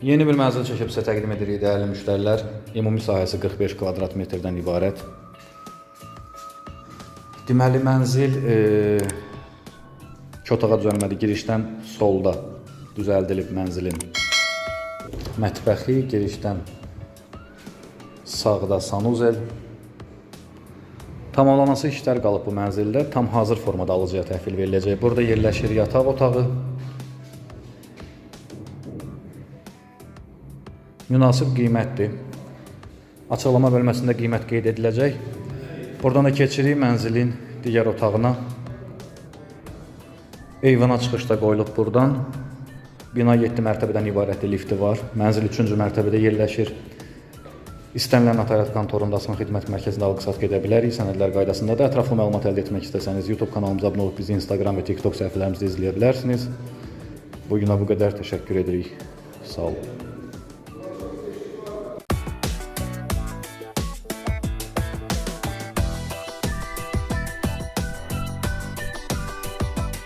Yeni bir mənzil çəkib sizə təqdim edirik dəyərli müştərilər. Ümumi sahəsi 45 kvadrat metrdən ibarət. Deməli mənzil e, iki otağa düzəlməli girişdən solda düzəldilib mənzilin mətbəxi, girişdən sağda sanuzel. Tamamlaması işlər qalıb bu mənzildə. Tam hazır formada alıcıya təhvil veriləcək. Burada yerləşir yataq otağı, münasib qiymətdir. Açıqlama bölməsində qiymət qeyd ediləcək. Buradan da keçirik mənzilin digər otağına. Eyvana çıxış da qoyulub buradan. Bina 7 mərtəbədən ibarət lifti var. Mənzil 3-cü mərtəbədə yerləşir. İstənilən notariat kontorunda asma xidmət mərkəzində alqı-satqı edə bilərik. Sənədlər qaydasında da ətraflı məlumat əldə etmək istəsəniz YouTube kanalımıza abunə olub bizi Instagram və TikTok səhifələrimizdə izləyə bilərsiniz. Bu günə bu qədər təşəkkür edirik. Sağ olun.